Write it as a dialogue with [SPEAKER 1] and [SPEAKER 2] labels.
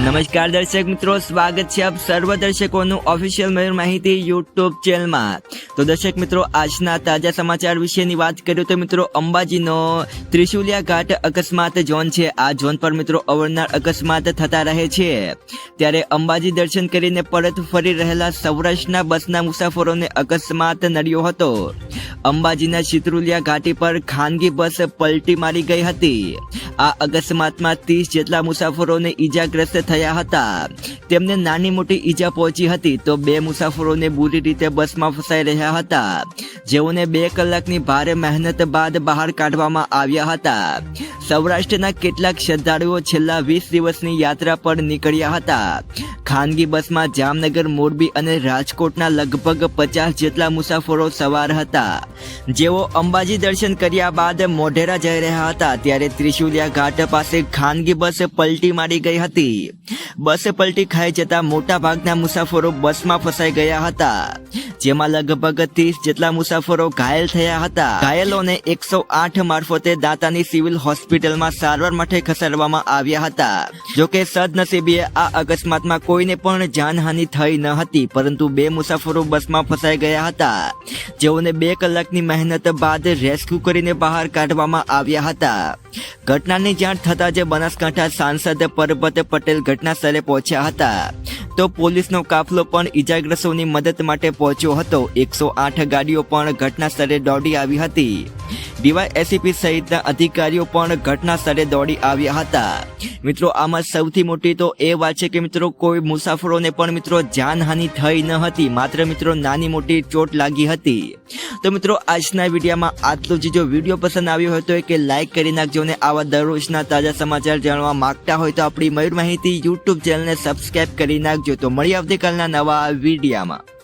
[SPEAKER 1] નમસ્કાર દર્શક મિત્રો, સ્વાગત છે આપ સર્વ દર્શકોનું ઓફિશિયલ મયુર માહિતી યુટ્યુબ ચેનલમાં તો દર્શક મિત્રો, આજના તાજા સમાચાર વિશેની વાત કરીએ તો મિત્રો, અંબાજીનો ત્રિશુલિયા ઘાટ અકસ્માત ઝોન છે. આ ઝોન પર મિત્રો અવારનવાર અકસ્માત થતા રહે છે. ત્યારે અંબાજી દર્શન કરીને પરત ફરી રહેલા સૌરાષ્ટ્રના બસના મુસાફરોને અકસ્માત નડ્યો હતો. અંબાજીના ચિત્રુલિયા ઘાટી પર ખાનગી બસ પલટી મારી ગઈ હતી. આ અકસ્માતમાં ત્રીસ જેટલા મુસાફરોને ઈજાગ્રસ્ત થયા હતા. તેમને નાની મોટી ઈજા પહોંચી હતી તો બે મુસાફરોને બુરી રીતે બસમાં ફસાઈ રહ્યા હતા. જેઓને બે કલાકની ભારે મહેનત બાદ બહાર કાઢવામાં આવ્યા હતા. સૌરાષ્ટ્રના કેટલાક શ્રદ્ધાળુઓ છેલ્લા વીસ દિવસની યાત્રા પર નીકળ્યા હતા. ખાનગી બસમાં જામનગર, મોરબી અને રાજકોટના લગભગ પચાસ જેટલા મુસાફરો સવાર હતા. જેઓ અંબાજી દર્શન કર્યા બાદ મોઢેરા જઈ રહ્યા હતા ત્યારે ત્રિશુલિયા ઘાટ પાસે ખાનગી બસ પલટી મારી ગઈ હતી. બસ પલટી ખાઈ જતા મોટા ભાગના મુસાફરો બસમાં ફસાઈ ગયા હતા. જેમાં લગભગ ત્રીસ જેટલા મુસાફરો ઘાયલ થયા હતા. ઘાયલોને એકસો આઠ મારફતે દાંતાની સિવિલ હોસ્પિટલમાં સારવાર માટે ખસેડવામાં આવ્યા હતા. જોકે સદનસીબે આ અકસ્માતમાં કોઈને પણ જાનહાનિ થઈ ન હતી, પરંતુ બે મુસાફરો બસમાં ફસાઈ ગયા હતા. જેઓને બે કલાકની મહેનત બાદ રેસ્ક્યુ કરીને બહાર કાઢવામાં આવ્યા હતા. ઘટનાની જાણ થતાં જ બનાસકાંઠા સાંસદ પરબત પટેલ ઘટના સ્થળે પહોંચ્યા હતા. તો પોલીસનો કાફલો પણ ઈજાગ્રસ્તોની મદદ માટે પહોંચ્યો હતો. એકસો આઠ ગાડીઓ પણ ઘટના સ્થળે દોડી આવી હતી. ડીવાય એસીપી સહિતના અધિકારીઓ પણ ઘટના સ્થળે દોડી આવ્યા હતા. મિત્રો, આમાં સૌથી મોટી તો એ વાત છે કે મિત્રો, કોઈ મુસાફરોને પણ મિત્રો જાનહાનિ થઈ ન હતી. માત્ર મિત્રો નાની મોટી ચોટ લાગી હતી. તો મિત્રો, આજના વિડીયોમાં આટલું જ. જો વીડિયો પસંદ આવ્યો હોય તો એક લાઈક કરી નાખજો અને આવા દરરોજના તાજા સમાચાર જાણવા માંગતા હોય તો આપણી મયુર માહિતી યુટ્યુબ ચેનલને સબસ્ક્રાઇબ કરી નાખજો. તો મળી આવતીકાલના નવા વિડીયામાં.